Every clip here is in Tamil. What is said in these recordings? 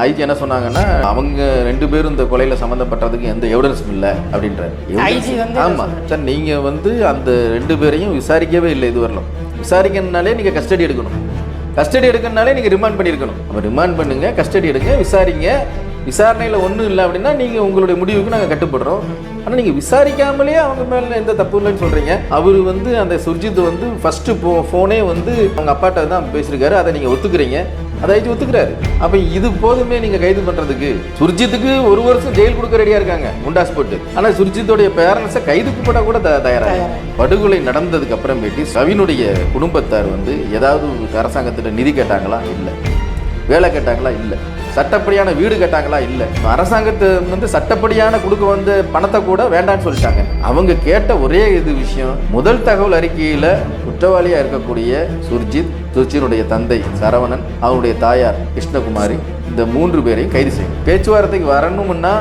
ஐஜி என்ன சொன்னாங்கன்னா அவங்க ரெண்டு பேரும் இந்த கொலையில சம்மந்தப்பட்டதுக்கு எந்த எவிடன்ஸும் இல்லை என்ன ஆமா. சார் நீங்க வந்து அந்த ரெண்டு பேரையும் விசாரிக்கவே இல்லை இது வரலாம் விசாரிக்கணும்னாலே நீங்க கஸ்டடி எடுக்கணும். கஸ்டடி எடுக்கணும்னாலே நீங்க ரிமாண்ட் பண்ணியிருக்கணும். அப்போ ரிமாண்ட் பண்ணுங்க கஸ்டடி எடுங்க விசாரிங்க. விசாரணையில் ஒன்றும் இல்லை அப்படின்னா நீங்கள் உங்களுடைய முடிவுக்கு நாங்கள் கட்டுப்படுறோம். ஆனால் நீங்கள் விசாரிக்காமலே அவங்க மேலே எந்த தப்பு இல்லைன்னு சொல்கிறீங்க அவர் வந்து அந்த சுர்ஜித் வந்து ஃபஸ்ட்டு போ ஃபோனே வந்து அவங்க அப்பாட்ட தான் பேசியிருக்காரு. அதை நீங்கள் ஒத்துக்கிறீங்க. அதை ஐஜி ஒத்துக்கிறாரு. அப்போ இது போதுமே நீங்கள் கைது பண்ணுறதுக்கு சுர்ஜித்துக்கு ஒரு வருஷம் ஜெயில் கொடுக்க ரெடியாக இருக்காங்க முண்டாஸ் போட்டு. ஆனால் சுர்ஜித்தோடைய பேரண்ட்ஸை கைதுக்கு போட கூட தயாராக படுகொலை நடந்ததுக்கு அப்புறமேட்டு கவினுடைய குடும்பத்தார் வந்து ஏதாவது அரசாங்கத்தில் நிதி கேட்டாங்களா? இல்லை. வேலை கேட்டாங்களா இல்லை? சட்டப்படியான வீடு கேட்டாங்களா இல்லை? அரசாங்கத்தை வந்து சட்டப்படியான கொடுக்க வந்த பணத்தை கூட வேண்டாம்னு சொல்லிட்டாங்க. அவங்க கேட்ட ஒரே இது விஷயம் முதல் தகவல் அறிக்கையில் குற்றவாளியாக இருக்கக்கூடிய சுர்ஜித் சுர்ஜினுடைய தந்தை சரவணன் அவருடைய தாயார் கிருஷ்ணகுமாரி இந்த மூன்று பேரையும் கைது செய்யும். பேச்சுவார்த்தைக்கு வரணும்னா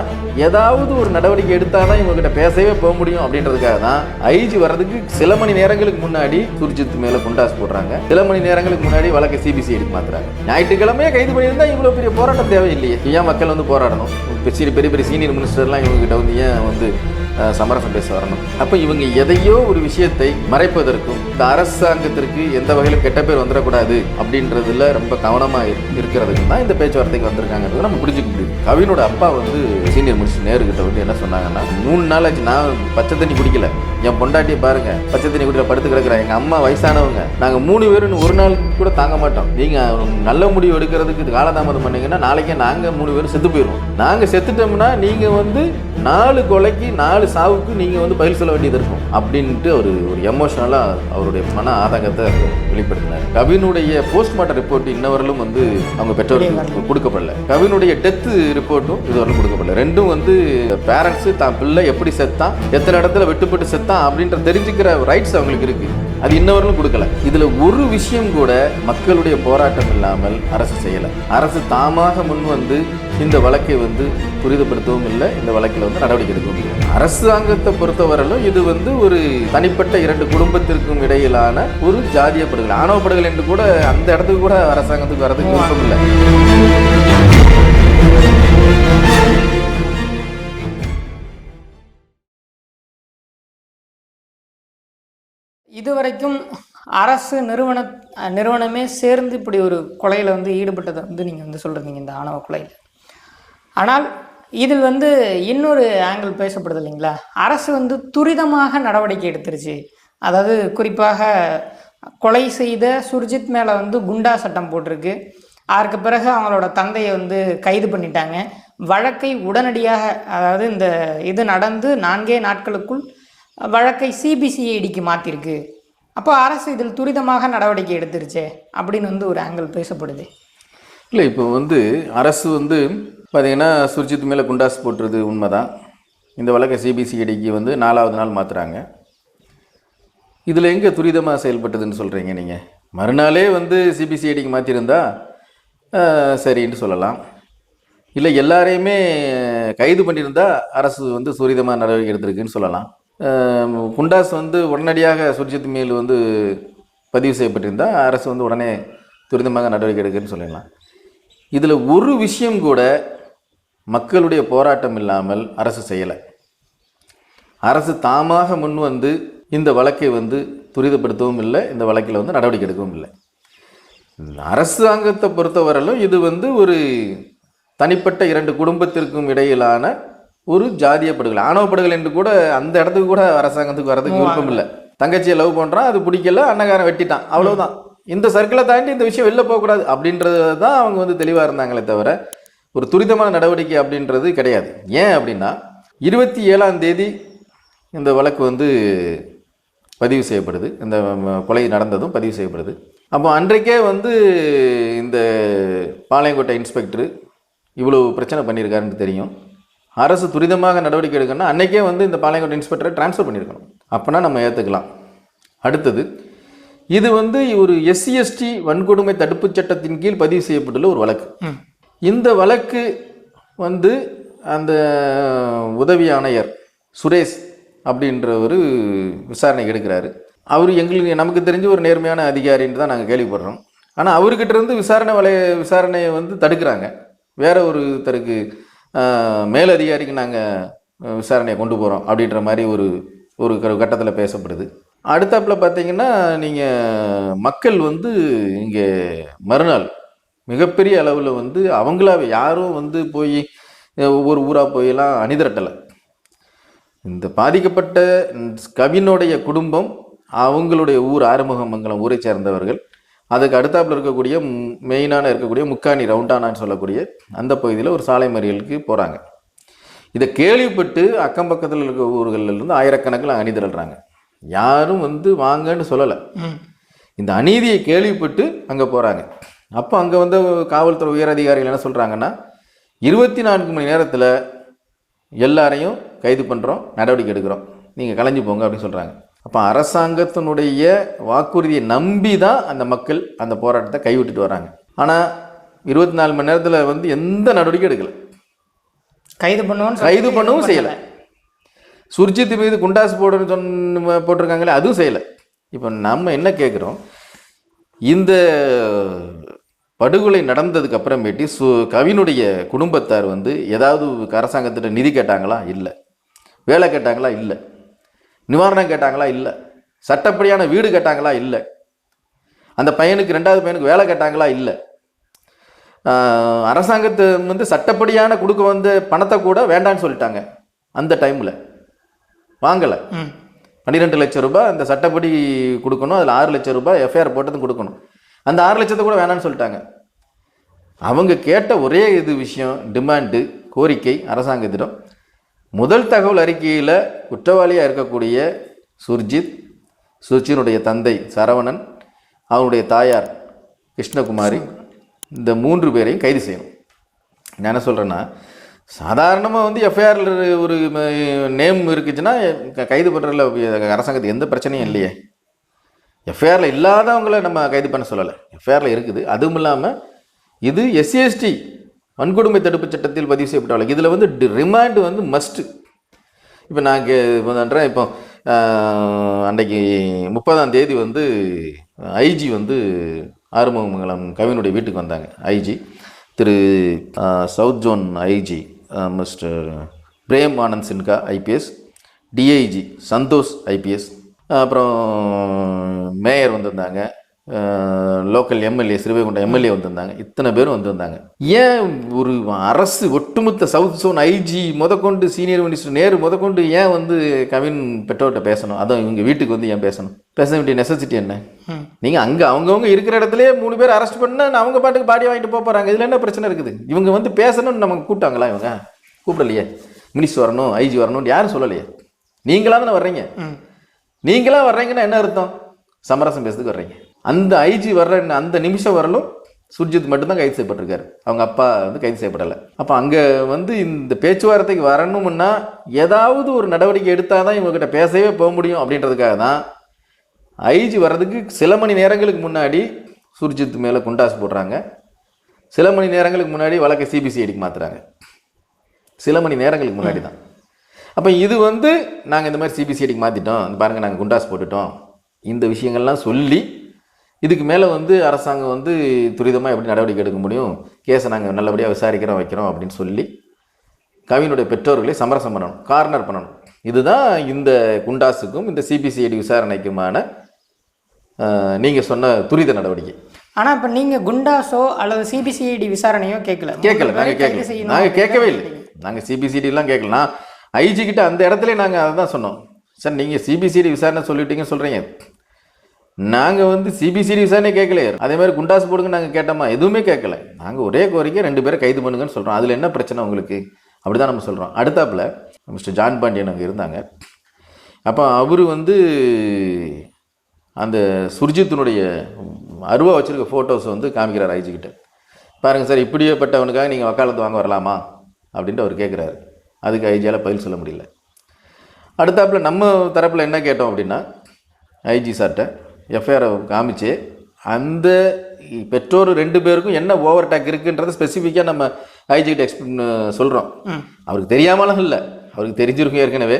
ஏதாவது ஒரு நடவடிக்கை எடுத்தால் தான் இவங்ககிட்ட பேசவே போக முடியும் அப்படின்றதுக்காக தான் ஐஜி வர்றதுக்கு சில மணி நேரங்களுக்கு முன்னாடி சுர்ஜித் மேலே குண்டாஸ் போடுறாங்க. சில மணி நேரங்களுக்கு முன்னாடி வழக்கை சிபிசிஐடிக்கு மாத்துறாங்க. ஞாயிற்றுக்கிழமையே கைது பண்ணியிருந்தா இவ்வளோ பெரிய போராட்டம் தேவையில்லையே. ஏன் மக்கள் வந்து போராடணும்? பெரிய பெரிய பெரிய சீனியர் மினிஸ்டர்லாம் இவங்ககிட்ட வந்து ஏன் வந்து சமரசம் பேச வரணும். அப்போ இவங்க எதையோ ஒரு விஷயத்தை மறைப்பதற்கும் இந்த அரசாங்கத்திற்கு எந்த வகையில் கெட்ட பேர் வந்துடக்கூடாது அப்படின்றதுல ரொம்ப கவனமாக இரு- இருக்கிறதுக்கு தான் இந்த பேச்சுவார்த்தைக்கு வந்திருக்காங்கிறது நம்ம புரிஞ்சுக்க முடியுது. கவினோட அப்பா வந்து சீனியர் முடிச்சு நேரு கிட்ட வந்து என்ன சொன்னாங்கன்னா மூணு நாள் ஆச்சு நான் பச்சை தண்ணி குடிக்கல. என் பொண்டாட்டியை பாருங்க பச்சை தண்ணி குடிக்கல படுத்து கிடக்குறேன் எங்கள் அம்மா வயசானவங்க. நாங்கள் மூணு பேரும் ஒரு நாள் கூட தாங்க மாட்டோம். நீங்கள் நல்ல முடிவு எடுக்கிறதுக்கு இது காலதாமதம் பண்ணீங்கன்னா நாளைக்கே நாங்கள் மூணு பேரும் செத்து போயிடுவோம் நாங்க செத்துட்டோம்னா நீங்க வந்து நாலு கொலைக்கு நாலு சாவுக்கு நீங்க வந்து பயில் சொல்ல வேண்டியது இருக்கும். அப்படின்ட்டு அவர் ஒரு எமோஷனலா அவருடைய மன ஆதங்கத்தை வெளிப்படுத்தினார். கவினுடைய போஸ்ட்மார்ட்டம் ரிப்போர்ட் இன்னவரையிலும் வந்து அவங்க பெற்றோர்களுக்கு கொடுக்கப்படல. கவினுடைய டெத் ரிப்போர்ட்டும் இதுவரையிலும் கொடுக்கப்படல. ரெண்டும் வந்து பேரண்ட்ஸ் தான் பிள்ளை எப்படி செத்தான் எத்தனை இடத்துல வெட்டுப்பட்டு செத்தான் அப்படின்ற தெரிஞ்சுக்கிற ரைட்ஸ் அவங்களுக்கு இருக்கு. அது இன்னவரையிலும் கொடுக்கல. இதுல ஒரு விஷயம் கூட மக்களுடைய போராட்டம் இல்லாமல் அரசு செய்யல. அரசு தாமாக முன் வந்து இந்த வழக்கை வந்து துரிதப்படுத்தவும் இல்லை. இந்த வழக்கில் வந்து நடவடிக்கை எடுக்கவும் இல்லை. அரசாங்கத்தை பொறுத்தவரையிலும் இது வந்து ஒரு தனிப்பட்ட இரண்டு குடும்பத்திற்கும் இடையிலான ஒரு ஜாதிய படுகொலை ஆணவ படுகொலை என்று கூட அந்த இடத்துக்கு கூட அரசாங்கத்துக்கு வரதுக்கு விருப்பம் இல்லை. இதுவரைக்கும் அரசு நிறுவன நிறுவனமே சேர்ந்து இப்படி ஒரு கொலையில் வந்து ஈடுபட்டதை வந்து நீங்கள் வந்து சொல்கிறீங்க இந்த ஆணவ கொலையில். ஆனால் இதில் வந்து இன்னொரு ஆங்கிள் பேசப்படுது இல்லைங்களா? அரசு வந்து துரிதமாக நடவடிக்கை எடுத்துருச்சு. அதாவது குறிப்பாக கொலை செய்த சுர்ஜித் மேலே வந்து குண்டா சட்டம் போட்டிருக்கு. அதற்கு பிறகு அவங்களோட தந்தையை வந்து கைது பண்ணிட்டாங்க. வழக்கை உடனடியாக அதாவது இந்த இது நடந்து நான்கே நாட்களுக்குள் வழக்கை சிபிசிஐடிக்கு மாற்றிருக்கு அப்போ அரசு இதில் துரிதமாக நடவடிக்கை எடுத்துருச்சே அப்படின்னு வந்து ஒரு ஆங்கிள் பேசப்படுது. இல்லை இப்போ வந்து அரசு வந்து பார்த்திங்கன்னா சுர்ஜித் மேலே குண்டாஸ் போட்டுறது உண்மை தான் இந்த வழக்கை சிபிசிஐடிக்கு வந்து நாலாவது நாள் மாற்றுறாங்க இதில் எங்கே துரிதமாக செயல்பட்டதுன்னு சொல்கிறீங்க நீங்கள் மறுநாளே வந்து சிபிசிஐடிக்கு மாற்றிருந்தா சரின்னு சொல்லலாம். இல்லை எல்லாரையுமே கைது பண்ணியிருந்தா அரசு வந்து துரிதமாக நடவடிக்கை எடுத்திருக்குன்னு சொல்லலாம். குண்டாஸ் வந்து உடனடியாக சுர்ஜித் மேல் வந்து பதிவு செய்யப்பட்டிருந்தால் அரசு வந்து உடனே துரிதமாக நடவடிக்கை எடுக்குன்னு சொல்லலாம் இதில் ஒரு விஷயம் கூட மக்களுடைய போராட்டம் இல்லாமல் அரசு செய்யலை. அரசு தாமாக முன் வந்து இந்த வழக்கை வந்து துரிதப்படுத்தவும் இல்லை இந்த வழக்கில் வந்து நடவடிக்கை எடுக்கவும் இல்லை. அரசாங்கத்தை பொறுத்தவரையிலும் இது வந்து ஒரு தனிப்பட்ட இரண்டு குடும்பத்திற்கும் இடையிலான ஒரு ஜாதிய படுகொலை ஆணவ படுகொலை என்று கூட அந்த இடத்துக்கு கூட அரசாங்கத்துக்கு வரதுக்கு விருப்பம் இல்லை. தங்கச்சியை லவ் பண்ணுறான் அது பிடிக்கல அன்னகாரன் வெட்டிட்டான் அவ்வளவுதான். இந்த சர்க்கிளை தாண்டி இந்த விஷயம் வெளில போகக்கூடாது அப்படின்றது தான் அவங்க வந்து தெளிவாக இருந்தாங்களே தவிர ஒரு துரிதமான நடவடிக்கை அப்படின்றது கிடையாது. ஏன் அப்படின்னா இருபத்தி ஏழாம் தேதி இந்த வழக்கு வந்து பதிவு செய்யப்படுது. இந்த கொலை நடந்ததும் பதிவு செய்யப்படுது. அப்போ அன்றைக்கே வந்து இந்த பாளையங்கோட்டை இன்ஸ்பெக்டர் இவ்வளோ பிரச்சனை பண்ணியிருக்காருன்னு தெரியும். அரசு துரிதமாக நடவடிக்கை எடுக்கணும்னா அன்றைக்கே வந்து இந்த பாளையங்கோட்டை இன்ஸ்பெக்டரை ட்ரான்ஸ்ஃபர் பண்ணியிருக்கணும். அப்போனா நம்ம ஏற்றுக்கலாம் அடுத்தது இது வந்து ஒரு எஸ்சிஎஸ்டி வன்கொடுமை தடுப்புச் சட்டத்தின் கீழ் பதிவு செய்யப்பட்டுள்ள ஒரு வழக்கு. இந்த வழக்கு வந்து அந்த உதவி ஆணையர் சுரேஷ் அப்படின்றவர் விசாரணை எடுக்கிறாரு. அவர் எங்களுக்கு நமக்கு தெரிஞ்ச ஒரு நேர்மையான அதிகாரின்னு தான் நாங்கள் கேள்விப்படுறோம். ஆனால் அவர்கிட்ட இருந்து விசாரணை வலைய விசாரணையை வந்து தடுக்கிறாங்க. வேற ஒருத்தருக்கு ஆஹ், மேலதிகாரிக்கு நாங்கள் விசாரணையை கொண்டு போகிறோம் அப்படின்ற மாதிரி ஒரு ஒரு கட்டத்தில் பேசப்படுது. அடுத்தாப்பில் பார்த்தீங்கன்னா நீங்கள் மக்கள் வந்து இங்கே மறுநாள் மிகப்பெரிய அளவில் வந்து அவங்களாவே யாரும் வந்து போய் ஒவ்வொரு ஊராக போயெல்லாம் அணிதிரட்டலை. இந்த பாதிக்கப்பட்ட கவினுடைய குடும்பம் அவங்களுடைய ஊர் ஆறுமுகமங்கலம் ஊரை சேர்ந்தவர்கள் அதுக்கு அடுத்தாப்புல இருக்கக்கூடிய மெயினான இருக்கக்கூடிய முக்காணி ரவுண்டானான்னு சொல்லக்கூடிய அந்த பகுதியில் ஒரு சாலை மறியலுக்கு போகிறாங்க இதை கேள்விப்பட்டு அக்கம் பக்கத்தில் இருக்க ஊர்கள்ல இருந்து ஆயிரக்கணக்கில் அணிதிரள்றாங்க. யாரும் வந்து வாங்கன்னு சொல்லலை. இந்த அநீதியை கேள்விப்பட்டு அங்கே போகிறாங்க அப்போ அங்கே வந்து காவல்துறை உயரதிகாரிகள் என்ன சொல்கிறாங்கன்னா இருபத்தி நான்கு மணி நேரத்தில் எல்லாரையும் கைது பண்ணுறோம் நடவடிக்கை எடுக்கிறோம். நீங்கள் கலைஞ்சு போங்க அப்படின்னு சொல்கிறாங்க அப்போ அரசாங்கத்தினுடைய வாக்குறுதியை நம்பி தான் அந்த மக்கள் அந்த போராட்டத்தை கைவிட்டுட்டு வராங்க. ஆனால் இருபத்தி நாலு மணி நேரத்தில் வந்து எந்த நடவடிக்கை எடுக்கலை. கைது பண்ணுவோன்னு கைது பண்ணவும் செய்யலை. சுர்ஜித் மீது குண்டாசு போடுன்னு சொன்ன போட்டிருக்காங்களே அதுவும் செய்யலை. இப்போ நம்ம என்ன கேட்குறோம் இந்த படுகொலை நடந்ததுக்கு அப்புறமேட்டு சு கவினுடைய குடும்பத்தார் வந்து ஏதாவது அரசாங்கத்திட்ட நிதி கேட்டாங்களா? இல்லை. வேலை கேட்டாங்களா? இல்லை. நிவாரணம் கேட்டாங்களா? இல்லை. சட்டப்படியான வீடு கேட்டாங்களா? இல்லை. அந்த பையனுக்கு ரெண்டாவது பையனுக்கு வேலை கேட்டாங்களா? இல்லை. அரசாங்கத்து வந்து சட்டப்படியான கொடுக்க வந்த பணத்தை கூட வேண்டான்னு சொல்லிட்டாங்க. அந்த டைமில் வாங்கலை. பன்னிரெண்டு லட்சம் ரூபாய் அந்த சட்டப்படி கொடுக்கணும். அதில் ஆறு லட்சம் ரூபாய் எஃப்ஐஆர் போட்டதும் கொடுக்கணும். அந்த ஆறு லட்சத்தை கூட வேணான்னு சொல்லிட்டாங்க. அவங்க கேட்ட ஒரே இது விஷயம் டிமாண்டு கோரிக்கை அரசாங்கத்திடம் முதல் தகவல் அறிக்கையில் குற்றவாளியாக இருக்கக்கூடிய சுர்ஜித் சுர்ஜினுடைய தந்தை சரவணன் அவனுடைய தாயார் கிருஷ்ணகுமாரி இந்த மூன்று பேரையும் கைது செய்யணும். நான் என்ன சொல்கிறேன்னா சாதாரணமாக வந்து எஃப்ஐஆரில் ஒரு நேம் இருக்குச்சுன்னா க- கைது பண்ணுறதுல அரசாங்கத்துக்கு எந்த பிரச்சனையும் இல்லையே. எஃப்ஐஆரில் இல்லாதவங்கள நம்ம கைது பண்ண சொல்லலை. எஃப்ஐஆரில் இருக்குது. அதுவும் இல்லாமல் இது எஸ்சிஎஸ்டி வன்கொடுமை தடுப்பு சட்டத்தில் பதிவு செய்யப்பட்டவர்கள். இதில் வந்து ரிமாண்ட் வந்து மஸ்ட்டு இப்போ நான் கே பண்ணுறேன் இப்போ அன்றைக்கு முப்பதாம் தேதி வந்து ஐஜி வந்து ஆறுமுகமங்கலம் கவினுடைய வீட்டுக்கு வந்தாங்க. IG Thiru south zone IG mister Prem Anand Sinha IPS DIG Santhosh IPS அப்புறம் மேயர் வந்திருந்தாங்க. லோக்கல் எம்எல்ஏ சிறுவைகுண்டம் எம்எல்ஏ வந்திருந்தாங்க. இத்தனை பேரும் வந்திருந்தாங்க. ஏன் ஒரு அரசு ஒட்டுமொத்த சவுத் ஜோன் ஐஜி முதற்கொண்டு சீனியர் மினிஸ்டர் நேரு முதற்கொண்டு ஏன் வந்து கவின் பெற்றோர்கிட்ட பேசணும்? அதான் இவங்க வீட்டுக்கு வந்து ஏன் பேசணும்? பேச வேண்டிய நெசசிட்டி என்ன? நீங்கள் அங்கே அவங்கவுங்க இருக்கிற இடத்துலயே மூணு பேர் அரெஸ்ட் பண்ணா அவங்க பாட்டுக்கு பாடி வாங்கிட்டு போக போகிறாங்க இதில் என்ன பிரச்சனை இருக்குது? இவங்க வந்து பேசணும்னு நமக்கு கூப்பிட்டாங்களா இவங்க? கூப்பிடலையே. மினிஸ்டர் வரணும் ஐஜி வரணும்னு யாரும் சொல்லலையே. நீங்களா தானே வர்றீங்க நீங்களாம் வர்றீங்கன்னா என்ன அர்த்தம்? சமரசம் பேசுறதுக்கு வர்றீங்க. அந்த ஐஜி வர்ற அந்த நிமிஷம் வரலும் சுர்ஜித் மட்டும்தான் கைது செய்யப்பட்டிருக்காரு. அவங்க அப்பா வந்து கைது செய்யப்படலை. அப்போ அங்கே வந்து இந்த பேச்சுவார்த்தைக்கு வரணும்னா ஏதாவது ஒரு நடவடிக்கை எடுத்தால் தான் இவங்ககிட்ட பேசவே போக முடியும் அப்படின்றதுக்காக தான் ஐஜி வர்றதுக்கு சில மணி நேரங்களுக்கு முன்னாடி சுர்ஜித் மேலே குண்டாசு போடுறாங்க. சில மணி நேரங்களுக்கு முன்னாடி வழக்கை சிபிசிஐடிக்கு மாற்றுறாங்க சில மணி நேரங்களுக்கு முன்னாடி தான். அப்போ இது வந்து நாங்கள் இந்த மாதிரி சிபிசிஐடிக்கு மாற்றிட்டோம் இந்த பாருங்கள் நாங்கள் குண்டாஸ் போட்டுட்டோம். இந்த விஷயங்கள்லாம் சொல்லி இதுக்கு மேலே வந்து அரசாங்கம் வந்து துரிதமாக எப்படி நடவடிக்கை எடுக்க முடியும்? கேஸை நாங்கள் நல்லபடியாக விசாரிக்கிறோம் வைக்கிறோம் அப்படின்னு சொல்லி கவினுடைய பெற்றோர்களை சமரசம் பண்ணணும் கார்னர் பண்ணணும். இதுதான் இந்த குண்டாஸுக்கும் இந்த சிபிசிஐடி விசாரணைக்குமான நீங்கள் சொன்ன துரித நடவடிக்கை. ஆனால் இப்போ நீங்கள் குண்டாஸோ அல்லது சிபிசிஐடி விசாரணையோ கேட்கல கேட்கல நாங்கள் கேட்கல நாங்கள் கேட்கவே இல்லை. நாங்கள் சிபிசிடிலாம் கேட்கல. நான் ஐஜி கிட்ட அந்த இடத்துல நாங்கள் அதை தான் சொன்னோம். சார் நீங்கள் சிபிசிடி விசாரணை சொல்லிட்டீங்கன்னு சொல்கிறீங்க நாங்கள் வந்து சிபிசிடி விசாரணை கேட்கலையே. அதே மாதிரி குண்டாஸ் போடுங்க நாங்கள் கேட்டோமா? எதுவுமே கேட்கல. நாங்கள் ஒரே கோரிக்கை ரெண்டு பேரை கைது பண்ணுங்கன்னு சொல்கிறோம் அதில் என்ன பிரச்சனை உங்களுக்கு? அப்படி தான் நம்ம சொல்கிறோம் அடுத்தாப்புல மிஸ்டர் ஜான் பாண்டியன் அங்கே இருந்தாங்க. அப்போ அவர் வந்து அந்த சுர்ஜித்தினுடைய அருவா வச்சுருக்க ஃபோட்டோஸ் வந்து காமிக்கிறார் ஐஜிக்கிட்ட பாருங்கள் சார் இப்படியேப்பட்டவனுக்காக நீங்கள் வக்காலத்து வாங்க வரலாமா? அப்படின்ட்டு அவர் கேட்குறாரு அதுக்கு ஐஜியால் பதில் சொல்ல முடியல. அடுத்தாப்புல நம்ம தரப்பில் என்ன கேட்டோம் அப்படின்னா ஐஜி சார்கிட்ட எஃப்ஐஆரை காமிச்சு அந்த பெற்றோர் ரெண்டு பேருக்கும் என்ன ஓவர் டேக் இருக்குன்றதை ஸ்பெசிஃபிக்காக நம்ம ஐஜி கிட்ட எக்ஸ்பிளைன் சொல்கிறோம் அவருக்கு தெரியாமலும் இல்லை. அவருக்கு தெரிஞ்சிருக்கும் ஏற்கனவே.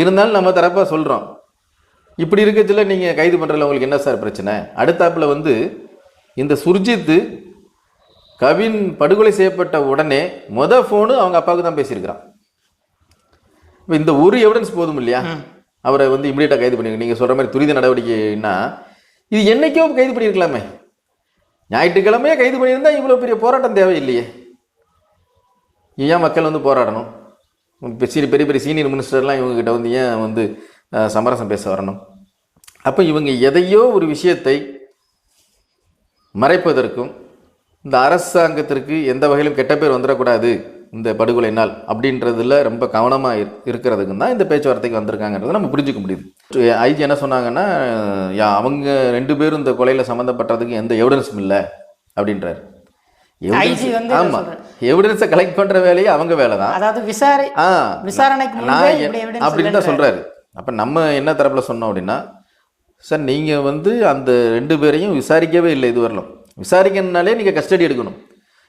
இருந்தாலும் நம்ம தரப்பாக சொல்கிறோம் இப்படி இருக்கச்சுல நீங்கள் கைது பண்ணுறதுல உங்களுக்கு என்ன சார் பிரச்சனை? அடுத்தாப்புல வந்து இந்த சுர்ஜித்து கவின் படுகொலை செய்யப்பட்ட உடனே மொத ஃபோனு அவங்க அப்பாவுக்கு தான் பேசியிருக்கிறான். இப்போ இந்த ஒரு எவிடன்ஸ் போதும் இல்லையா? அவரை வந்து இமீடியட்டாக கைது பண்ணிருங்க. நீங்கள் சொல்கிற மாதிரி துரித நடவடிக்கைன்னா இது என்னைக்கோ கைது பண்ணியிருக்கலாமே. ஞாயிற்றுக்கிழமையே கைது பண்ணியிருந்தா இவ்வளோ பெரிய போராட்டம் தேவையில்லையே. ஏன் மக்கள் வந்து போராடணும்? சீனி பெரிய பெரிய சீனியர் மினிஸ்டர்லாம் இவங்ககிட்ட வந்து ஏன் வந்து சமரசம் பேச வரணும்? அப்போ இவங்க எதையோ ஒரு விஷயத்தை மறைப்பதற்கும் இந்த அரசாங்கத்திற்கு எந்த வகையிலும் கெட்ட பேர் வந்துடக்கூடாது. இந்த படுகொலைனால் அப்படின்றதுல ரொம்ப கவனமாக இருக்கிறதுக்கு தான் இந்த பேச்சுவார்த்தைக்கு வந்திருக்காங்கன்றதை நம்ம புரிஞ்சுக்க முடியுது. ஐஜி என்ன சொன்னாங்கன்னா யா அவங்க ரெண்டு பேரும் இந்த கொலையில் சம்மந்தப்பட்டதுக்கு எந்த எவிடன்ஸும் இல்லை அப்படின்றாரு. ஆமாம். எவிடன்ஸை கலெக்ட் பண்ணுற வேலையே அவங்க வேலை தான். அதாவது விசாரி ஆ விசாரணைக்கு நான் அப்படின்னு தான். சொல்றாரு. அப்ப நம்ம என்ன தரப்புல சொன்னோம் அப்படின்னா சார் நீங்க வந்து அந்த ரெண்டு பேரையும் விசாரிக்கவே இல்லை இது வரலாம். விசாரிக்கணும்னாலே நீங்க கஸ்டடி எடுக்கணும்.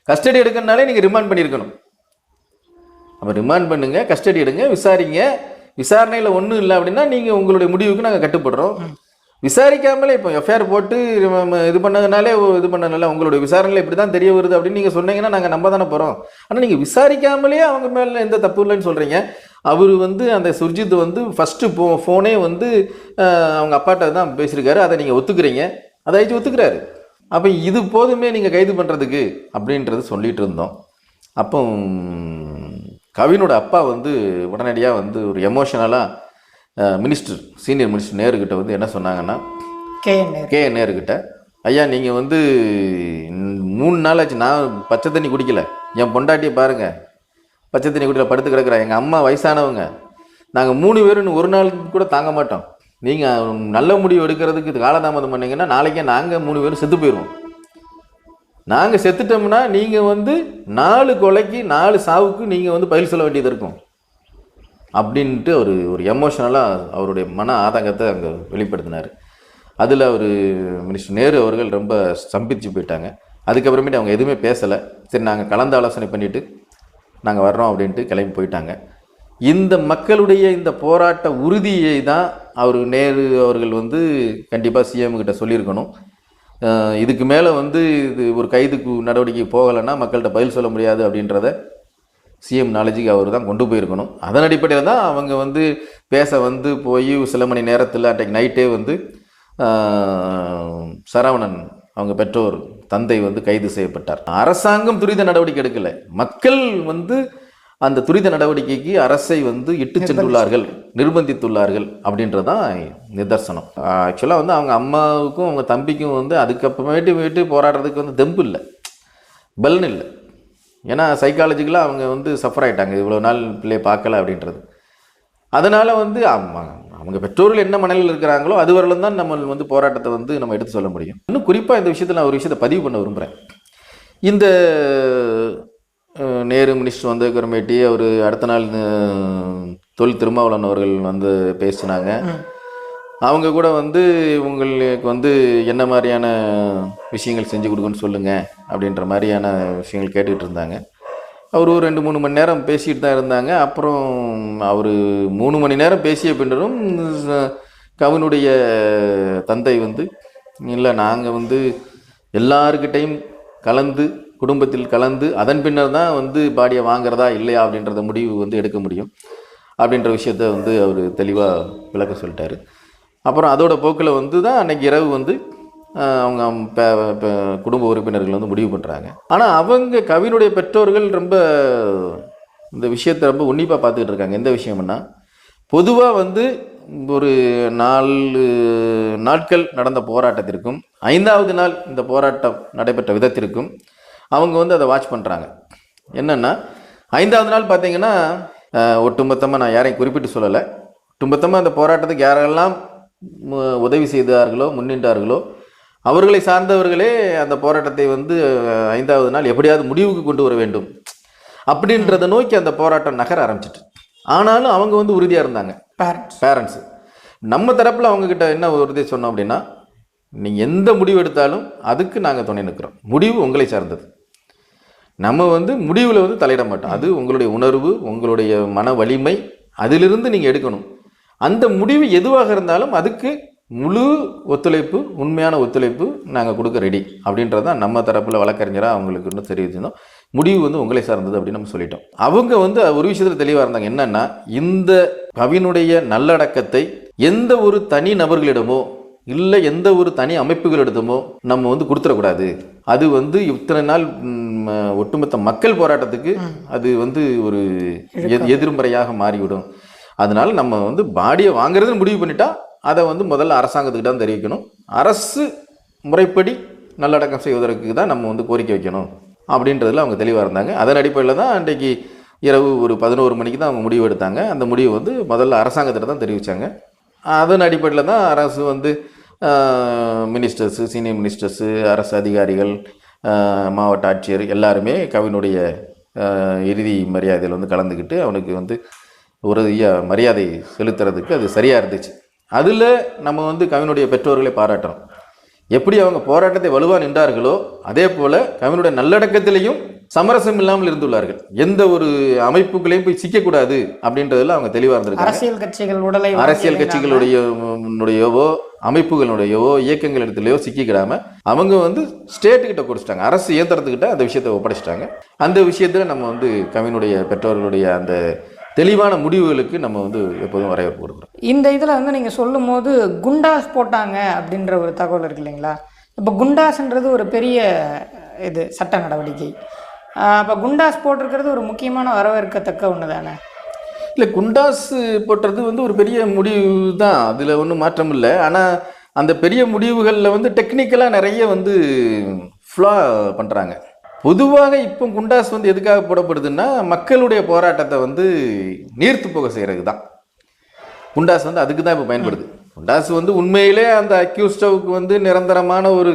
கஸ்டடி எடுக்கணும்னாலே நீங்க ரிமாண்ட் பண்ணியிருக்கணும். அப்போ ரிமாண்ட் பண்ணுங்க கஸ்டடி எடுங்க விசாரிங்க. விசாரணையில் ஒன்றும் இல்லை அப்படின்னா நீங்கள் உங்களுடைய முடிவுக்கு நாங்கள் கட்டுப்படுறோம். விசாரிக்காமலே இப்போ எஃப்ஐஆர் போட்டு இது பண்ணதுனாலே இது பண்ணனால உங்களுடைய விசாரணையில் இப்படி தான் தெரிய வருது அப்படின்னு நீங்கள் சொன்னீங்கன்னா நாங்கள் நம்ப தானே போகிறோம் ஆனால் நீங்கள் விசாரிக்காமலே அவங்க மேலே எந்த தப்பு இல்லைன்னு சொல்கிறீங்க அவர் வந்து அந்த சுர்ஜித் வந்து ஃபஸ்ட்டு போ ஃபோனே வந்து அவங்க அப்பாட்ட தான் பேசியிருக்காரு. அதை நீங்கள் ஒத்துக்கிறீங்க. அதை ஆயிடுச்சு ஒத்துக்கிறாரு. அப்போ இது போதுமே நீங்கள் கைது பண்ணுறதுக்கு அப்படின்றது சொல்லிட்டு இருந்தோம். அப்போ கவினோட அப்பா வந்து உடனடியாக வந்து ஒரு எமோஷனலாக மினிஸ்டர் சீனியர் மினிஸ்டர் நேருக்கிட்ட வந்து என்ன சொன்னாங்கன்னா கே கே நேருக்கிட்ட ஐயா நீங்கள் வந்து மூணு நாள் ஆச்சு நான் பச்சை தண்ணி குடிக்கல. என் பொண்டாட்டியை பாருங்க. பச்சை தண்ணி குடிக்கல படுத்து கிடக்குறா. எங்கள் அம்மா வயசானவங்க. நாங்கள் மூணு பேரும் இன்னும் ஒரு நாள் கூட தாங்க மாட்டோம். நீங்கள் நல்ல முடிவு எடுக்கிறதுக்கு இது காலதாமதம் பண்ணீங்கன்னா நாளைக்கே நாங்கள் மூணு பேரும் செத்து போயிடுவோம் நாங்கள் செத்துட்டோம்னா நீங்கள் வந்து நாலு கொலைக்கு நாலு சாவுக்கு நீங்கள் வந்து பயில் சொல்ல வேண்டியது இருக்கும். அப்படின்ட்டு அவர் ஒரு எமோஷனலாக அவருடைய மன ஆதங்கத்தை அங்கே வெளிப்படுத்தினார். அதில் அவர் மினிஸ்டர் நேரு அவர்கள் ரொம்ப ஸ்தம்பிச்சு போயிட்டாங்க. அதுக்கப்புறமேட்டு அவங்க எதுவுமே பேசலை. சரி நாங்கள் கலந்து ஆலோசனை பண்ணிவிட்டு நாங்கள் வர்றோம் அப்படின்ட்டு கிளம்பி போயிட்டாங்க. இந்த மக்களுடைய இந்த போராட்ட உறுதியை தான் அவர் நேரு அவர்கள் வந்து கண்டிப்பாக சிஎம் கிட்ட சொல்லியிருக்கணும். இதுக்கு மேலே வந்து இது ஒரு கைதுக்கு நடவடிக்கை போகலைன்னா மக்கள்கிட்ட பதில் சொல்ல முடியாது அப்படின்றத சிஎம் நாலேஜுக்கு அவர் தான் கொண்டு போயிருக்கணும். அதன் அடிப்படையில் தான் அவங்க வந்து பேச வந்து போய் சில மணி நேரத்தில் அன்றைக்கு நைட்டே வந்து சரவணன் அவங்க பெற்றோர் தந்தை வந்து கைது செய்யப்பட்டார். அரசாங்கம் துரித நடவடிக்கை எடுக்கலை. மக்கள் வந்து அந்த துரித நடவடிக்கைக்கு அரசை வந்து இட்டு சென்றுள்ளார்கள் நிர்பந்தித்துள்ளார்கள் அப்படின்றது தான் நிதர்சனம் ஆக்சுவலாக வந்து அவங்க அம்மாவுக்கும் அவங்க தம்பிக்கும் வந்து அதுக்கப்புறமேட்டு போயிட்டு போராடுறதுக்கு வந்து தெம்பு இல்லை. பலன் இல்லை. ஏன்னா சைக்காலஜிக்கலாக அவங்க வந்து சஃபர் ஆயிட்டாங்க. இவ்வளோ நாள் பிள்ளைய பார்க்கல அப்படின்றது. அதனால் வந்து அவங்க பெற்றோர்கள் என்ன மனநிலையில் இருக்கிறாங்களோ அது வரலும் தான் நம்ம வந்து போராட்டத்தை வந்து நம்ம எடுத்து சொல்ல முடியும். இன்னும் குறிப்பாக இந்த விஷயத்தில் நான் ஒரு விஷயத்தை பதிவு பண்ண விரும்புகிறேன் இந்த நேரு மினிஸ்டர் வந்ததுக்கப்புறமேட்டி அவர் அடுத்த நாள் தொழில் தொல் திருமாவளவன் அவர்கள் வந்து பேசினாங்க. அவங்க கூட வந்து உங்களுக்கு வந்து என்ன மாதிரியான விஷயங்கள் செஞ்சு கொடுக்குன்னு சொல்லுங்கள் அப்படின்ற மாதிரியான விஷயங்கள் கேட்டுக்கிட்டு இருந்தாங்க. அவர் ஒரு ரெண்டு மூணு மணி நேரம் பேசிட்டு தான் இருந்தாங்க. அப்புறம் அவர் மூணு மணி நேரம் பேசிய பின்னரும் கவினுடைய தந்தை வந்து இல்லை நாங்கள் வந்து எல்லாருக்கிட்டையும் கலந்து குடும்பத்தில் கலந்து அதன் பின்னர் தான் வந்து பாடியை வாங்குறதா இல்லையா அப்படின்றத முடிவு வந்து எடுக்க முடியும். அப்படின்ற விஷயத்த வந்து அவர் தெளிவாக விளக்க சொல்லிட்டார். அப்புறம் அதோட போக்கில் வந்து தான் அன்றைக்கி இரவு வந்து அவங்க குடும்ப உறுப்பினர்கள் வந்து முடிவு பண்ணுறாங்க ஆனால் அவங்க கவினுடைய பெற்றோர்கள் ரொம்ப இந்த விஷயத்தை ரொம்ப உன்னிப்பாக பார்த்துக்கிட்டு இருக்காங்க. எந்த விஷயம்னா பொதுவாக வந்து ஒரு நாலு நாட்கள் நடந்த போராட்டத்திற்கும் ஐந்தாவது நாள் இந்த போராட்டம் நடைபெற்ற விதத்திற்கும் அவங்க வந்து அதை வாட்ச் பண்ணுறாங்க என்னென்னா ஐந்தாவது நாள் பார்த்தீங்கன்னா ஒட்டுமொத்தமாக நான் யாரையும் குறிப்பிட்டு சொல்லலை. ஒட்டுமொத்தமாக அந்த போராட்டத்துக்கு யாரெல்லாம் உதவி செய்தார்களோ முன்னின்றார்களோ அவர்களை சார்ந்தவர்களே அந்த போராட்டத்தை வந்து ஐந்தாவது நாள் எப்படியாவது முடிவுக்கு கொண்டு வர வேண்டும். அப்படின்றத நோக்கி அந்த போராட்டம் நகர ஆரம்பிச்சிட்டு. ஆனாலும் அவங்க வந்து உறுதியாக இருந்தாங்க. பேரண்ட்ஸ் பேரண்ட்ஸு நம்ம தரப்பில் அவங்கக்கிட்ட என்ன உறுதி சொன்னோம் அப்படின்னா நீங்கள் எந்த முடிவு எடுத்தாலும் அதுக்கு நாங்கள் துணை நிற்கிறோம் முடிவு உங்களை சார்ந்தது. நம்ம வந்து முடிவில் வந்து தலையிட மாட்டோம். அது உங்களுடைய உணர்வு உங்களுடைய மன வலிமை அதிலிருந்து நீங்கள் எடுக்கணும். அந்த முடிவு எதுவாக இருந்தாலும் அதுக்கு முழு ஒத்துழைப்பு உண்மையான ஒத்துழைப்பு நாங்கள் கொடுக்க ரெடி அப்படின்றது தான் நம்ம தரப்பில் வழக்கறிஞராக அவங்களுக்கு இன்னும் தெரிவிச்சிருந்தோம் முடிவு வந்து உங்களை சார்ந்தது அப்படின்னு நம்ம சொல்லிட்டோம். அவங்க வந்து ஒரு விஷயத்தில் தெளிவாக இருந்தாங்க. என்னென்னா இந்த கவினுடைய நல்லடக்கத்தை எந்த ஒரு தனி நபர்களிடமோ இல்லை எந்த ஒரு தனி அமைப்புகளிடமோ நம்ம வந்து கொடுத்துடக்கூடாது. அது வந்து இத்தனை நாள் ஒட்டுமொத்த மக்கள் போராட்டத்துக்கு அது வந்து ஒரு எதிர்மறையாக மாறிவிடும். அதனால நம்ம வந்து பாடியை வாங்குறதுன்னு முடிவு பண்ணிட்டா அதை வந்து முதல்ல அரசாங்கத்துக்கு தான் தெரிவிக்கணும். அரசு முறைப்படி நல்லடக்கம் செய்வதற்கு தான் நம்ம வந்து கோரிக்கை வைக்கணும் அப்படின்றதுல அவங்க தெளிவாக இருந்தாங்க. அதன் அடிப்படையில் தான் அன்றைக்கு இரவு ஒரு பதினோரு மணிக்கு தான் அவங்க முடிவு எடுத்தாங்க. அந்த முடிவு வந்து முதல்ல அரசாங்கத்திட்ட தான் தெரிவித்தாங்க அதன் அடிப்படையில் தான் அரசு வந்து மினிஸ்டர்ஸு சீனியர் மினிஸ்டர்ஸு அரசு அதிகாரிகள் மாவட்ட ஆட்சியர் எல்லாருமே கவினுடைய இறுதி மரியாதையில் வந்து கலந்துக்கிட்டு அவனுக்கு வந்து உறுதிய மரியாதை செலுத்துறதுக்கு அது சரியாக இருந்துச்சு. அதில் நம்ம வந்து கவினுடைய பெற்றோர்களை பாராட்டுறோம். எப்படி அவங்க போராட்டத்தை வலுவாக நின்றார்களோ அதே போல கவினுடைய நல்லடக்கத்திலையும் சமரசம் இல்லாமல் இருந்துள்ளார்கள். எந்த ஒரு அமைப்புகளையும் போய் சிக்கக்கூடாது அப்படின்றதுல அவங்க தெளிவாக இருந்திருக்காங்க. அரசியல் கட்சிகள் உடலை அரசியல் எறிந்தாங்க. கட்சிகளுடைய உடையவோ அமைப்புகளுடையவோ இயக்கங்களிடத்துலையோ சிக்கிக்கிடாம அவங்க வந்து ஸ்டேட்டு கிட்ட கொடுத்துட்டாங்க. அரசு இயந்திரத்துக்கிட்ட அந்த விஷயத்தை ஒப்படைச்சிட்டாங்க. அந்த விஷயத்துல நம்ம வந்து கவினுடைய பெற்றோர்களுடைய அந்த தெளிவான முடிவுகளுக்கு நம்ம வந்து எப்போதும் வரவேற்பு கொடுக்குறோம் இந்த இதில் வந்து நீங்கள் சொல்லும்போது குண்டாஸ் போட்டாங்க அப்படின்ற ஒரு தகவல் இருக்கு இல்லைங்களா? இப்போ குண்டாஸ்ன்றது ஒரு பெரிய இது சட்ட நடவடிக்கை. அப்போ குண்டாஸ் போட்டிருக்கிறது ஒரு முக்கியமான வரவேற்கத்தக்க ஒன்று தானே இல்லை குண்டாசு போட்டுறது வந்து ஒரு பெரிய முடிவு தான் அதில் ஒன்றும் மாற்றம் இல்லை. ஆனால் அந்த பெரிய முடிவுகளில் வந்து டெக்னிக்கலாக நிறைய வந்து ஃப்ளா பண்ணுறாங்க பொதுவாக இப்போ குண்டாஸ் வந்து எதுக்காக போடப்படுதுன்னா மக்களுடைய போராட்டத்தை வந்து நீர்த்து போக செய்கிறதுக்கு தான் குண்டாஸ் வந்து அதுக்கு தான் இப்போ பயன்படுது. குண்டாஸ் வந்து உண்மையிலே அந்த அக்யூஸ்டவுக்கு வந்து நிரந்தரமான ஒரு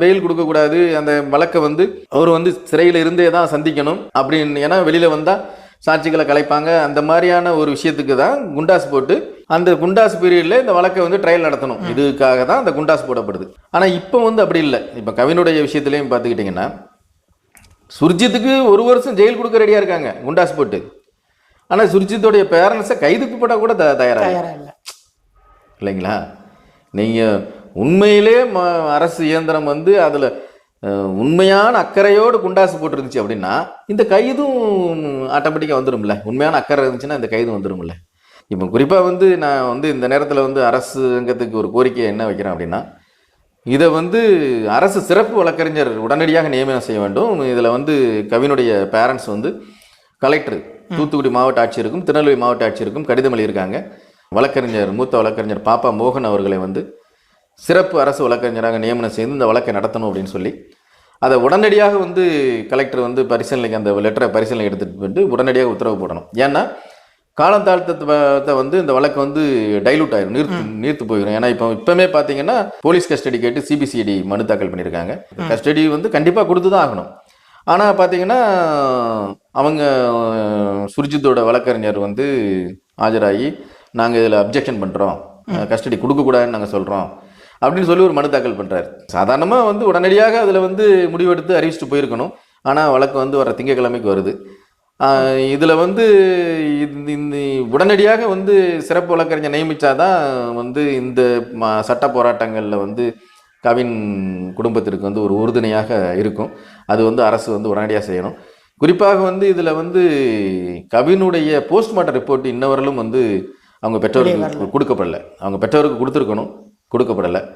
பெயில் கொடுக்கக்கூடாது அந்த வழக்கை வந்து அவர் வந்து சிறையில் இருந்தே தான் சந்திக்கணும் அப்படின்னு. ஏன்னா வெளியில் வந்தால் சாட்சிகளை கலைப்பாங்க. அந்த மாதிரியான ஒரு விஷயத்துக்கு தான் குண்டாஸ் போட்டு அந்த குண்டாஸ் பீரியடில் இந்த வழக்கை வந்து ட்ரையல் நடத்தணும். இதுக்காக தான் அந்த குண்டாஸ் போடப்படுது. ஆனால் இப்போ வந்து அப்படி இல்லை. இப்போ கவினுடைய விஷயத்துலையும் பார்த்துக்கிட்டிங்கன்னா சுர்ஜித்துக்கு ஒரு வருஷம் ஜெயில் கொடுக்க ரெடியாக இருக்காங்க குண்டாஸ் போட்டு. ஆனால் சுர்ஜித்தோடைய பேரண்ட்ஸை கைதுக்கு போட கூட த தயாராக இல்லை. இல்லைங்களா? நீங்கள் உண்மையிலே ம அரசு இயந்திரம் வந்து அதில் உண்மையான அக்கறையோடு குண்டாசு போட்டிருந்துச்சு அப்படின்னா இந்த கைதும் ஆட்டோமேட்டிக்காக வந்துடும்ல உண்மையான அக்கறை இருந்துச்சுன்னா இந்த கைதும் வந்துடும்ல இப்போ குறிப்பாக வந்து நான் வந்து இந்த நேரத்தில் வந்து அரசாங்கத்துக்கு ஒரு கோரிக்கை என்ன வைக்கிறேன் அப்படின்னா இதை வந்து அரசு சிறப்பு வழக்கறிஞர் உடனடியாக நியமனம் செய்ய வேண்டும். இதில் வந்து கவினுடைய பேரண்ட்ஸ் வந்து கலெக்டர் தூத்துக்குடி மாவட்ட ஆட்சியருக்கும் திருநெல்வேலி மாவட்ட ஆட்சியருக்கும் கடிதம் எழுதியிருக்காங்க. வழக்கறிஞர் மூத்த வழக்கறிஞர் பாப்பா மோகன் அவர்களை வந்து சிறப்பு அரசு வழக்கறிஞராக நியமனம் செய்து இந்த வழக்கை நடத்தணும் அப்படின்னு சொல்லி அதை உடனடியாக வந்து கலெக்டர் வந்து பரிசீலனைக்கு அந்த லெட்டரை பரிசீலனை எடுத்துகிட்டு வந்து உடனடியாக உத்தரவு போடணும். ஏன்னா காலம் தாழ்த்தத்தை வந்து இந்த வழக்கு வந்து டைலூட் ஆயிரும் நீர்த்து நீர்த்து போயிடும் ஏன்னா இப்போ இப்போமே பார்த்தீங்கன்னா போலீஸ் கஸ்டடி கேட்டு சிபிசிஐடி மனு தாக்கல் பண்ணியிருக்காங்க கஸ்டடி வந்து கண்டிப்பாக கொடுத்து தான் ஆகணும். ஆனால் பார்த்தீங்கன்னா அவங்க சுர்ஜித்தோட வழக்கறிஞர் வந்து ஆஜராகி நாங்கள் இதில் அப்ஜெக்ஷன் பண்ணுறோம் கஸ்டடி கொடுக்கக்கூடாதுன்னு நாங்கள் சொல்கிறோம் அப்படின்னு சொல்லி ஒரு மனு தாக்கல் பண்ணுறாரு சாதாரணமாக வந்து உடனடியாக அதில் வந்து முடிவெடுத்து அறிவிச்சிட்டு போயிருக்கணும். ஆனால் வழக்கு வந்து வர திங்கட்கிழமைக்கு வருது. இதில் வந்து இந்த உடனடியாக வந்து சிறப்பு வழக்கறிஞர் நியமித்தாதான் வந்து இந்த ம- சட்ட போராட்டங்களில் வந்து கவின் குடும்பத்திற்கு வந்து ஒரு உறுதுணையாக இருக்கும். அது வந்து அரசு வந்து உடனடியாக செய்யணும். குறிப்பாக வந்து இதில் வந்து கவினுடைய போஸ்ட்மார்ட்டம் ரிப்போர்ட் இன்னவரையிலும் வந்து அவங்க பெற்றோருக்கு கொடுக்கப்படலை. அவங்க பெற்றோருக்கு கொடுத்துருக்கணும் கொடுக்கப்படலை.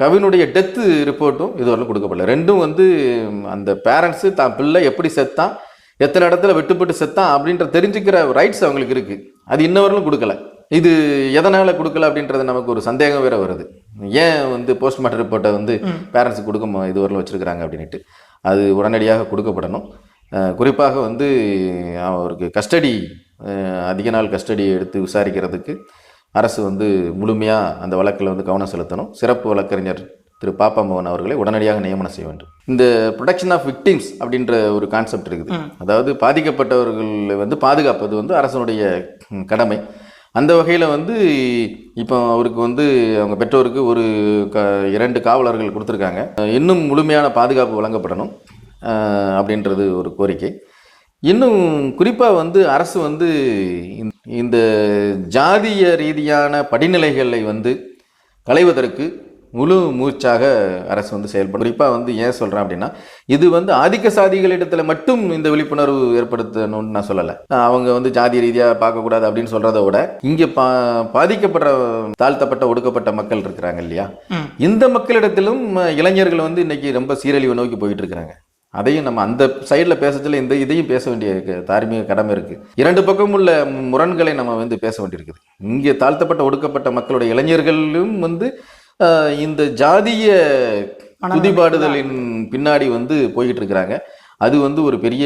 கவினுடைய டெத்து ரிப்போர்ட்டும் இதுவரையிலும் கொடுக்கப்படல. ரெண்டும் வந்து அந்த பேரண்ட்ஸு தான் பிள்ளை எப்படி செத்தான் எத்தனை இடத்துல வெட்டுப்பட்டு செத்தான் அப்படின்ற தெரிஞ்சுக்கிற ரைட்ஸ் அவங்களுக்கு இருக்குது அது இன்னவரையிலும் கொடுக்கல. இது எதனால் கொடுக்கல அப்படின்றது நமக்கு ஒரு சந்தேகம் வேற வருது. ஏன் வந்து போஸ்ட்மார்ட்டம் ரிப்போர்ட்டை வந்து பேரண்ட்ஸுக்கு கொடுக்க இதுவரையிலும் வச்சுருக்கிறாங்க அப்படின்ட்டு அது உடனடியாக கொடுக்கப்படணும். குறிப்பாக வந்து அவருக்கு கஸ்டடி அதிக நாள் கஸ்டடி எடுத்து விசாரிக்கிறதுக்கு அரசு வந்து முழுமையாக அந்த வழக்கில் வந்து கவனம் செலுத்தணும். சிறப்பு வழக்கறிஞர் திரு பாப்பா மோகன் அவர்களை உடனடியாக நியமனம் செய்ய வேண்டும். இந்த ப்ரொடெக்ஷன் ஆஃப் விக்டிம்ஸ் அப்படின்ற ஒரு கான்செப்ட் இருக்குது. அதாவது பாதிக்கப்பட்டவர்களை வந்து பாதுகாப்பது வந்து அரசனுடைய கடமை. அந்த வகையில் வந்து இப்போ அவருக்கு வந்து அவங்க பெற்றோருக்கு ஒரு க இரண்டு காவலர்கள் கொடுத்துருக்காங்க. இன்னும் முழுமையான பாதுகாப்பு வழங்கப்படணும் அப்படின்றது ஒரு கோரிக்கை. இன்னும் குறிப்பாக வந்து அரசு வந்து இந்த ஜாதிய ரீதியான படிநிலைகளை வந்து களைவதற்கு முழு மூச்சாக அரசு வந்து செயல்படும். குறிப்பாக வந்து ஏன் சொல்கிறேன் அப்படின்னா இது வந்து ஆதிக்க சாதிகளிடத்தில் மட்டும் இந்த விழிப்புணர்வு ஏற்படுத்தணும்னு நான் சொல்லலை. அவங்க வந்து ஜாதி ரீதியாக பார்க்கக்கூடாது அப்படின்னு சொல்கிறத விட இங்கே பா பாதிக்கப்படுற தாழ்த்தப்பட்ட ஒடுக்கப்பட்ட மக்கள் இருக்கிறாங்க இல்லையா. இந்த மக்களிடத்திலும் இளைஞர்கள் வந்து இன்னைக்கு ரொம்ப சீரழிவை நோக்கி போயிட்டு இருக்கிறாங்க. அதையும் நம்ம அந்த சைடில் பேசத்துல இந்த இதையும் பேச வேண்டிய தார்மீக கடமை இருக்கு. இரண்டு பக்கம் உள்ள முரண்களை நம்ம வந்து பேச வேண்டியிருக்குது. இங்கே தாழ்த்தப்பட்ட ஒடுக்கப்பட்ட மக்களுடைய இளைஞர்களும் வந்து இந்த ஜாதிய. துதிபாடுதலின் பின்னாடி வந்து போய்கிட்டு இருக்கிறாங்க அது வந்து ஒரு பெரிய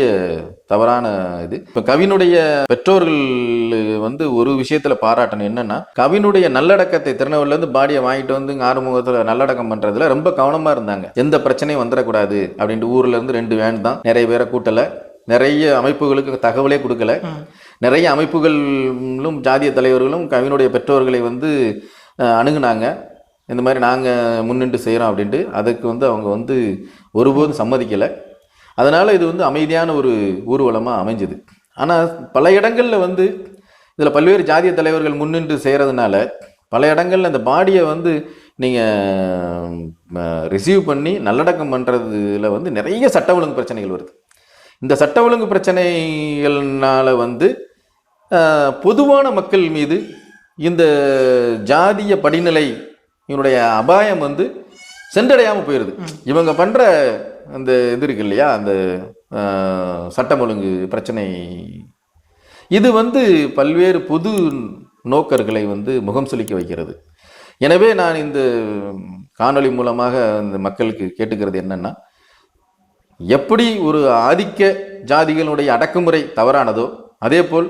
தவறான இது. இப்போ கவினுடைய பெற்றோர்கள் வந்து ஒரு விஷயத்துல பாராட்டணும். என்னன்னா கவினுடைய நல்லடக்கத்தை திருநெல்வேலில இருந்து பாடியை வாங்கிட்டு வந்து இங்க ஆறுமுகத்துல நல்லடக்கம் பண்றதுல ரொம்ப கவனமா இருந்தாங்க. எந்த பிரச்சனையும் வந்துடக்கூடாது அப்படின்ட்டு ஊர்ல இருந்து ரெண்டு வேன் தான். நிறைய பேரை கூட்டல. நிறைய அமைப்புகளுக்கு தகவலே கொடுக்கல. நிறைய அமைப்புகளும் ஜாதிய தலைவர்களும் கவினுடைய பெற்றோர்களை வந்து அணுகுனாங்க. இந்த மாதிரி நாங்கள் முன்னின்று செய்கிறோம் அப்படின்ட்டு அதுக்கு வந்து அவங்க வந்து ஒருபோதும் சம்மதிக்கலை. அதனால் இது வந்து அமைதியான ஒரு ஊர்வலமாக அமைஞ்சுது. ஆனால் பல இடங்களில் வந்து இதில் பல்வேறு ஜாதிய தலைவர்கள் முன்னின்று செய்கிறதுனால பல இடங்களில் அந்த பாடியை வந்து நீங்கள் ரிசீவ் பண்ணி நல்லடக்கம் பண்ணுறதுல வந்து நிறைய சட்ட ஒழுங்கு பிரச்சனைகள் வருது. இந்த சட்ட ஒழுங்கு பிரச்சனைகள்னால் வந்து பொதுவான மக்கள் மீது இந்த ஜாதிய படிநிலை இவனுடைய அபாயம் வந்து சென்றடையாமல் போயிடுது இவங்க பண்ணுற அந்த இது இருக்கு இல்லையா? அந்த சட்டம் ஒழுங்கு பிரச்சனை. இது வந்து பல்வேறு பொது நோக்கர்களை வந்து முகம் சுளிக்க வைக்கிறது. எனவே நான் இந்த காணொளி மூலமாக இந்த மக்களுக்கு கேட்டுக்கிறது என்னன்னா எப்படி ஒரு ஆதிக்க ஜாதிகளுடைய அடக்குமுறை தவறானதோ அதேபோல்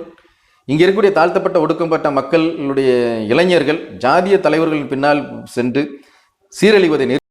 இங்கே இருக்கக்கூடிய தாழ்த்தப்பட்ட ஒடுக்கப்பட்ட மக்களுடைய இளைஞர்கள் ஜாதிய தலைவர்களின் பின்னால் சென்று சீரழிவதை நிறு-